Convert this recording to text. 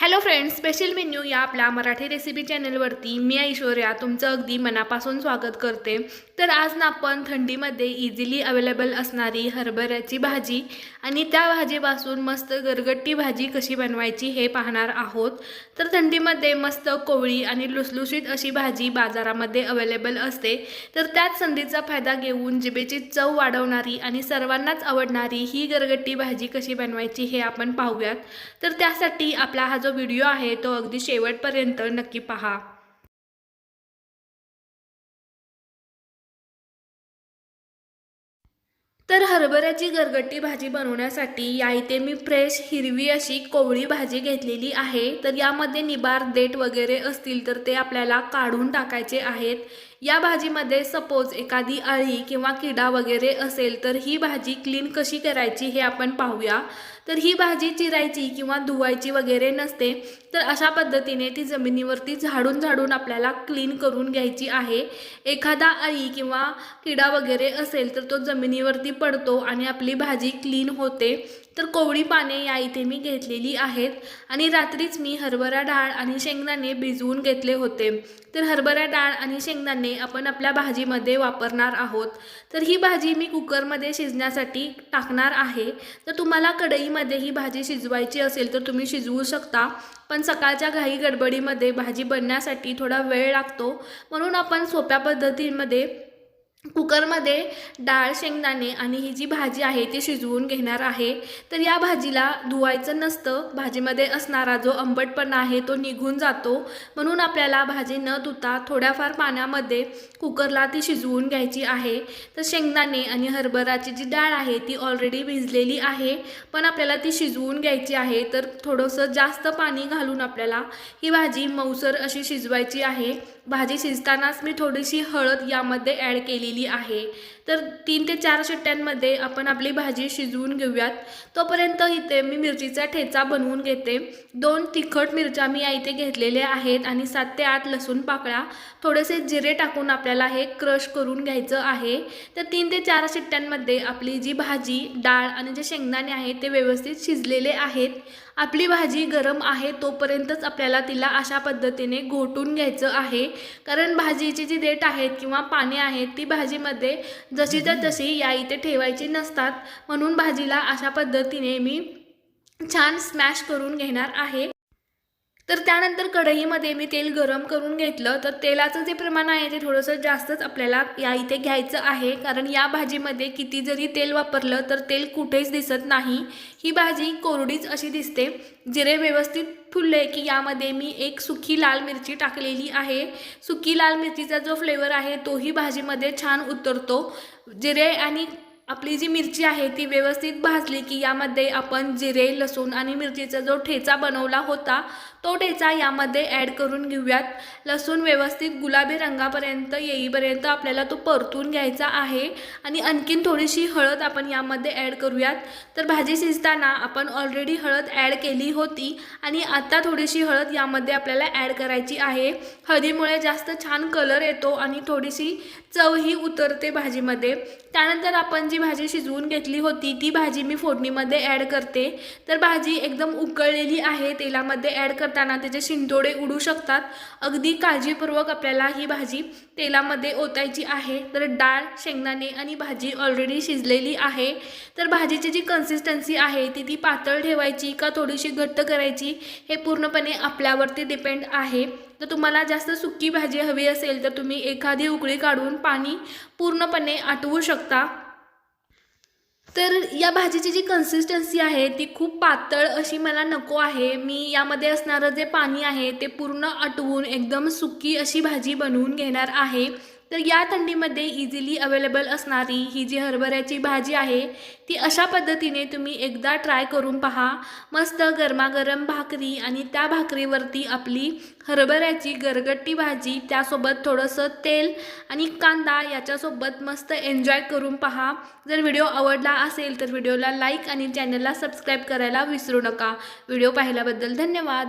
Hello friends special menu या आपल्या Marathi recipe चॅनलवरती मी ऐश्वर्या तुमचं अगदी मनापासून स्वागत करते. तर आज ना आपण थंडीमध्ये इझिली अवेलेबल असणारी हरभऱ्याची भाजी आणि त्या भाजीपासून मस्त गरगट्टी भाजी कशी बनवायची हे पाहणार आहोत. तर थंडीमध्ये मस्त कोवळी आणि लुसलुशीत अशी भाजी बाजारामध्ये अवेलेबल असते. तर त्याच संधीचा फायदा घेऊन जिभेची चव वाढवणारी आणि सर्वांनाच आवडणारी ही गरगट्टी भाजी कशी बनवायची हे आपण पाहूयात. तर त्यासाठी आपला हा जो व्हिडिओ आहे तो अगदी शेवटपर्यंत नक्की पहा. तर हरभऱ्याची गरगट्टी भाजी बनवण्यासाठी या इथे मी फ्रेश हिरवी अशी कोवळी भाजी घेतलेली आहे. तर यामध्ये निबार देठ वगैरे असतील तर ते आपल्याला काढून टाकायचे आहेत. या भाजीमध्ये सपोज एखादी अळी किंवा किडा वगैरे असेल तर ही भाजी क्लीन कशी करायची हे आपण पाहूया. तर ही भाजी चिरायची किंवा धुवायची वगैरे नसते तर अशा पद्धतीने ती जमिनीवरती झाडून झाडून आपल्याला क्लीन करून घ्यायची आहे. एखादा अळी किंवा किडा वगैरे असेल तर तो जमिनीवरती पडतो आणि आपली भाजी क्लीन होते. तर कोवळी पाने या इथे मी घेतलेली आहेत. आणि रात्रीच मी हरभरा डाळ आणि शेंगदाणे भिजवून घेतले होते. तर हरभरा डाळ आणि शेंगदाणे आपण आपल्या भाजीमध्ये वापरणार आहोत. तर ही भाजी मी कुकरमध्ये शिजण्यासाठी टाकणार आहे. तर तुम्हाला कढईमध्ये ही भाजी शिजवायची असेल तर तुम्ही शिजवू शकता. पण सकाळच्या घाई गडबडीमध्ये भाजी बनण्यासाठी थोडा वेळ लागतो. म्हणून आपण सोप्या पद्धतीमध्ये कुकरमध्ये डाळ शेंगदाणे आणि ही जी भाजी आहे ती शिजवून घेणार आहे. तर या भाजीला धुवायचं नसतं. भाजीमध्ये असणारा जो आंबटपणा आहे तो निघून जातो. म्हणून आपल्याला भाजी न धुता थोड्याफार पाण्यामध्ये कुकरला ती शिजवून घ्यायची आहे. तर शेंगदाणे आणि हरभराची जी डाळ आहे ती ऑलरेडी भिजलेली आहे. पण आपल्याला ती शिजवून घ्यायची आहे. तर थोडंसं जास्त पाणी घालून आपल्याला ही भाजी मऊसर अशी शिजवायची आहे. भाजी शिजतानाच मी थोडीशी हळद यामध्ये ॲड केलेली आहे. तर तीन ते चार शिट्ट्यांमध्ये आपण आपली भाजी शिजवून घेऊयात. तोपर्यंत इथे मी मिरचीचा ठेचा बनवून घेते. दोन तिखट मिरच्या मी या इथे घेतलेल्या आहेत आणि सात ते आठ लसूण पाकळ्या थोडेसे जिरे टाकून आपल्याला हे क्रश करून घ्यायचं आहे. तर तीन ते चार शिट्ट्यांमध्ये आपली जी भाजी डाळ आणि जे शेंगदाणे आहेत ते व्यवस्थित शिजलेले आहेत. आपली भाजी गरम आहे तोपर्यंतच आपल्याला तिला अशा पद्धतीने घोटून घ्यायचं आहे. कारण भाजीची जी देठ आहेत किंवा पाने आहेत ती भाजीमध्ये जशीच्या तशी या इथे ठेवायची नसतात. म्हणून भाजीला अशा पद्धतीने मी छान स्मॅश करून घेणार आहे. तर त्यानंतर कढईमध्ये मी तेल गरम करून घेतलं. तर तेलाचं जे प्रमाण आहे ते थोडंसं जास्तच आपल्याला या इथे घ्यायचं आहे. कारण या भाजीमध्ये किती जरी तेल वापरलं तर तेल कुठेच दिसत नाही. ही भाजी कोरडीच अशी दिसते. जिरे व्यवस्थित फुलले की यामध्ये मी एक सुकी लाल मिरची टाकलेली आहे. सुकी लाल मिरचीचा जो फ्लेवर आहे तोही भाजीमध्ये छान उतरतो. जिरे आणि आपली जी मिरची आहे ती व्यवस्थित भाजली की यामध्ये आपण जिरे लसूण आणि मिरचीचा जो ठेचा बनवला होता तो ठेचा यामध्ये ॲड करून घेऊयात. लसूण व्यवस्थित गुलाबी रंगापर्यंत येईपर्यंत आपल्याला तो परतून घ्यायचा आहे आणि आणखीन थोडीशी हळद आपण यामध्ये ॲड करूयात. तर भाजी शिजताना आपण ऑलरेडी हळद ॲड केली होती आणि आत्ता थोडीशी हळद यामध्ये आपल्याला ॲड करायची आहे. हळदीमुळे जास्त छान कलर येतो आणि थोडीशी चवही उतरते भाजीमध्ये. त्यानंतर आपण जी भाजी शिजवून घेतली होती ती भाजी मी फोडणीमध्ये ॲड करते. तर भाजी एकदम उकळलेली आहे तेलामध्ये ॲड करताना त्याचे शिंतोडे उडू शकतात. अगदी काळजीपूर्वक आपल्याला ही भाजी तेलामध्ये ओतायची आहे. तर डाळ शेंगदाणे आणि भाजी ऑलरेडी शिजलेली आहे. तर भाजीची जी कन्सिस्टन्सी आहे ती ती पातळ ठेवायची का थोडीशी घट्ट करायची हे पूर्णपणे आपल्यावरती डिपेंड आहे. तर तुम्हाला जास्त सुकी भाजी हवी असेल तर तुम्ही एखादी उकळी काढून पाणी पूर्णपणे आटवू शकता. तर या भाजीची जी कन्सिस्टन्सी आहे ती खूप पातळ अशी मला नको आहे. मी यामध्ये असणारं जे पाणी आहे ते पूर्ण आटवून एकदम सुकी अशी भाजी बनवून घेणार आहे. तर या थंडीमध्ये इझिली अवेलेबल असणारी ही जी हरभऱ्याची भाजी आहे ती अशा पद्धतीने तुम्ही एकदा ट्राय करून पहा. मस्त गरमागरम भाकरी आणि त्या भाकरीवरती आपली हरभऱ्याची गरगट्टी भाजी त्यासोबत थोडंसं तेल आणि कांदा याच्यासोबत मस्त एन्जॉय करून पहा. जर व्हिडिओ आवडला असेल तर व्हिडिओला लाईक आणि चॅनलला सबस्क्राईब करायला विसरू नका. व्हिडिओ पाहिल्याबद्दल धन्यवाद.